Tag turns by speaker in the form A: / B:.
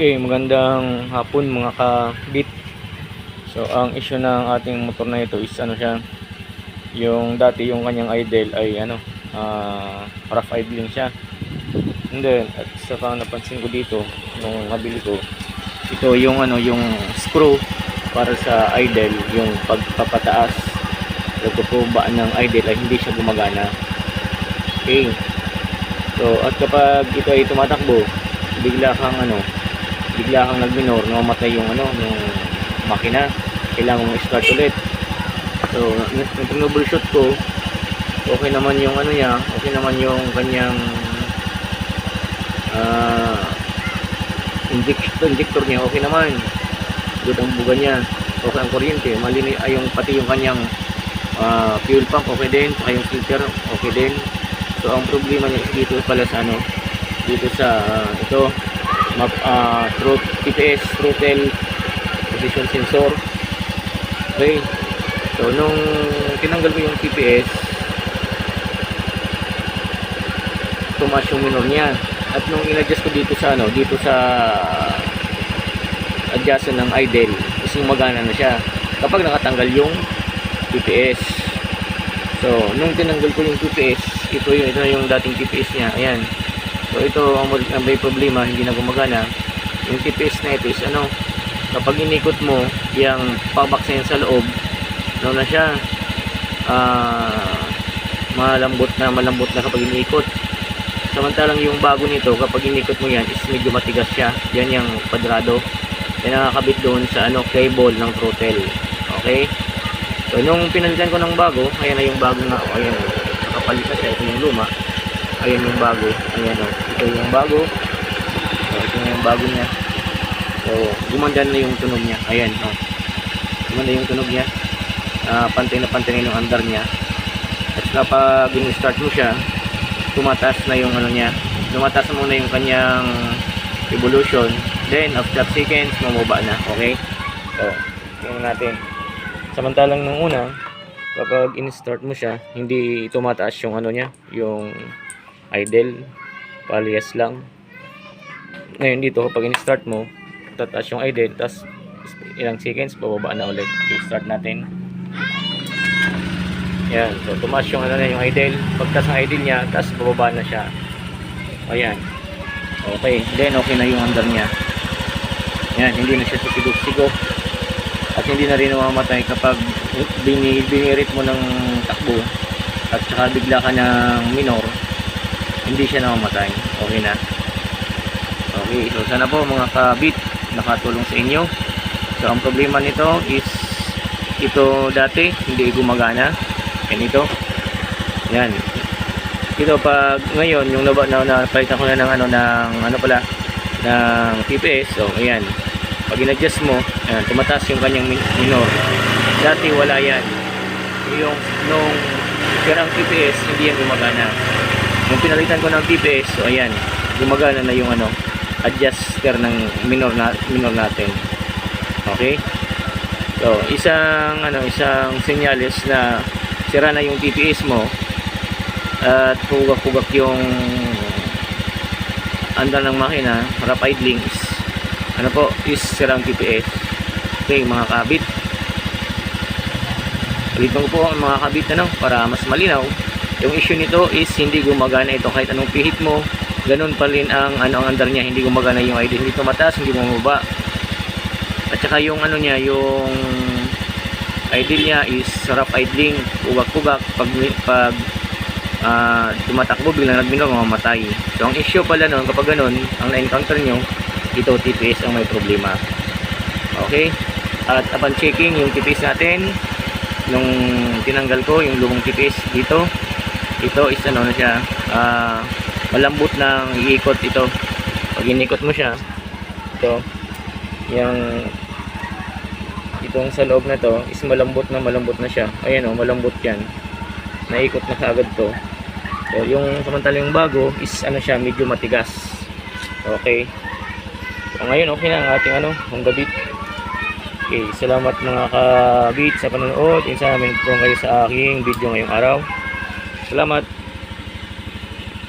A: Okay, magandang hapon mga ka-bit. So, ang issue ng ating motor na ito is ano siya, yung dati yung kanyang idle ay ano, ah, rough idling siya. And then, at saka napansin ko dito, nung nabili ko, ito yung ano, yung screw para sa idle, yung pagpapataas, pagpupuba ng idle ay hindi siya gumagana. Okay. So, at kapag ito ay tumatakbo, bigla kang ano, bigla kang nagminor, namamatay yung ano, yung makina. Kailangan mong start ulit. So, nung troubleshoot ko, okay naman yung ano niya, okay naman yung kanyang ah injector, injector niya, okay naman. Good ang buga niya. Okay ang kuryente, malinis ay yung pati yung kanyang ah, fuel pump okay din, saka yung filter okay din. So ang problema niya dito pala sa ano, dito sa ah, ito map ah throat TPS throttle position sensor. Okay. So nung tinanggal ko yung TPS tumaas yung minor niya. At nung in-adjust ko dito sa ano, dito sa adjustment ng idle, is magana na siya. Kapag nakatanggal yung TPS. So, nung tinanggal ko yung TPS, ito yung ito na yung dating TPS niya. Ayan. So, ito ang may problema, hindi na gumagana. Yung TPS na ito is ano, kapag inikot mo, yung pabak niya sa loob, ano na siya, ah, malambot na, malambot na kapag inikot. Samantalang yung bago nito, kapag inikot mo yan, is medyo matigas siya. Yan yung kwadrado. Yan nakakabit doon sa ano, cable ng throttle. Okay? So, nung pinalitan ko ng bago, ayan na yung bago na, oh, ayan, nakapalit na siya. Ito yung luma. Ayan yung bago. Ayan, oh. Ito yung bago. So, ito yung bago niya. So, gumanda na yung tunog niya. Ayan, oh. Gumanda yung tunog niya. Ah, pantay na pantay na yung andar niya. At kapag in-start mo siya, tumataas na yung ano niya. Tumataas na muna yung kanyang evolution. Then, after seconds, mamaba na. Okay? So, tingnan natin. Samantalang nung una, kapag in-start mo siya, hindi tumataas yung ano niya, yung idle, palias lang. Ngayon dito, kapag in-start mo, tataas yung idle, tapos ilang seconds, bababa na ulit. Okay, start natin. Yan, so tumaas yung ano na yung idle. Pagtas ng idle niya, tapos bababa na siya. Ayan. Okay, then okay na yung under niya. Yan, hindi na siya sigop-sigop. At hindi na rin mamamatay kapag bini, binirit mo ng takbo at saka bigla ka ng minor, hindi siya namamatay. Okay na. Okay, so sana po mga kabit nakatulong sa inyo. So ang problema nito is ito dati hindi gumagana. Yan ito. Yan. Ito pag ngayon yung naba na napalitan ko na ng ano ng ano pala ng TPS. So ayan. Pag in-adjust mo, ayan, tumataas yung kanyang min- minor. Dati wala yan. Yung nung sirang TPS, hindi yan gumagana. Nung pinalitan ko ng TPS, so ayan, gumagana na yung ano, adjuster ng minor na minor natin. Okay? So, isang ano, isang senyales na sira na yung TPS mo at pugak-pugak yung andar ng makina, harap idling ano po, is sirang TPS. Okay, mga kabit. Ulitin ko po ang mga kabit ano, para mas malinaw. Yung issue nito is hindi gumagana ito kahit anong pihit mo. Ganun pa rin ang ano ang andar niya, hindi gumagana yung idle. Hindi tumataas, hindi bumaba. At saka yung ano niya, yung idle niya is rough idling, ugak-ugak pag pag ah, tumatakbo biglang nagminor mamamatay. So ang issue pala noon kapag ganun, ang na-encounter nyo, ito TPS ang may problema. Okay? At upon checking yung TPS natin, nung tinanggal ko yung lumang TPS dito, ito is ano na siya, ah, malambot ng iikot ito. Pag inikot mo siya, ito, yung itong sa loob na to is malambot na malambot na siya. Ayan o, malambot yan. Naikot na kaagad to. So, yung samantala yung bago is ano siya, medyo matigas. Okay. So, ngayon okay na ang ating ano, Honda Beat. Okay, salamat mga ka-beat sa panonood. Insa namin po kayo sa aking video ngayong araw. Salamat.